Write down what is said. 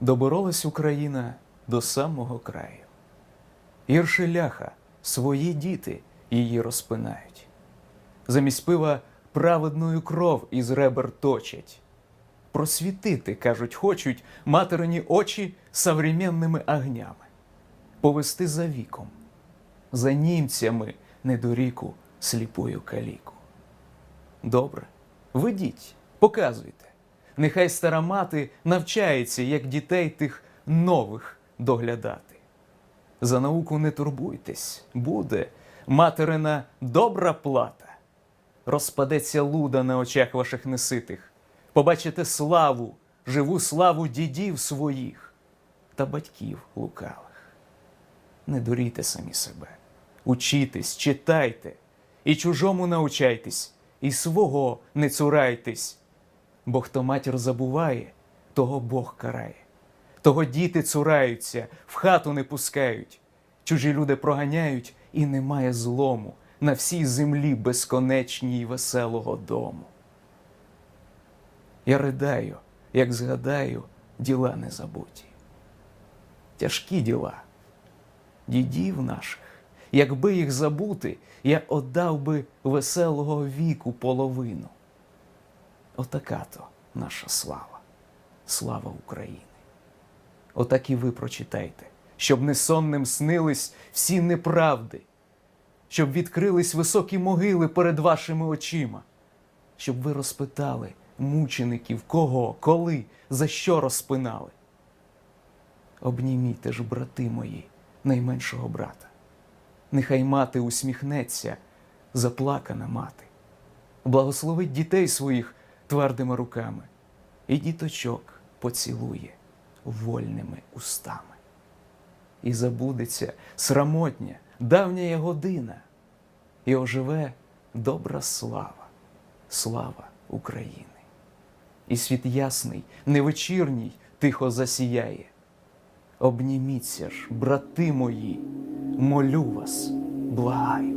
Доборолась Україна до самого краю. Гірше ляха, свої діти її розпинають. Замість пива праведною кров із ребер точать. Просвітити, кажуть, хочуть материні очі современними огнями, повести за віком, за німцями недоріку сліпую каліку. Добре, ведіть, показуйте. Нехай стара мати навчається, як дітей тих нових доглядати. За науку не турбуйтесь, буде материна добра плата. Розпадеться луда на очах ваших неситих. Побачите славу, живу славу дідів своїх та батьків лукавих. Не дурійте самі себе, учітесь, читайте, і чужому научайтесь, і свого не цурайтесь. Бо хто матір забуває, того Бог карає. Того діти цураються, в хату не пускають. Чужі люди проганяють, і немає злому на всій землі безконечній веселого дому. Я ридаю, як згадаю, діла незабуті. Тяжкі діла, дідів наших, якби їх забути, я отдав би веселого віку половину. Отака то наша слава, слава України. Отак і ви прочитайте, щоб несонним снились всі неправди, щоб відкрились високі могили перед вашими очима, щоб ви розпитали мучеників, кого, коли, за що розпинали. Обніміте ж, брати мої, найменшого брата. Нехай мати усміхнеться, заплакана мати. Благословить дітей своїх твердими руками, і діточок поцілує вольними устами. І забудеться срамотня, давня година, і оживе добра слава, слава України. І світ ясний, невечірній тихо засіяє. Обніміться ж, брати мої, молю вас, благаю.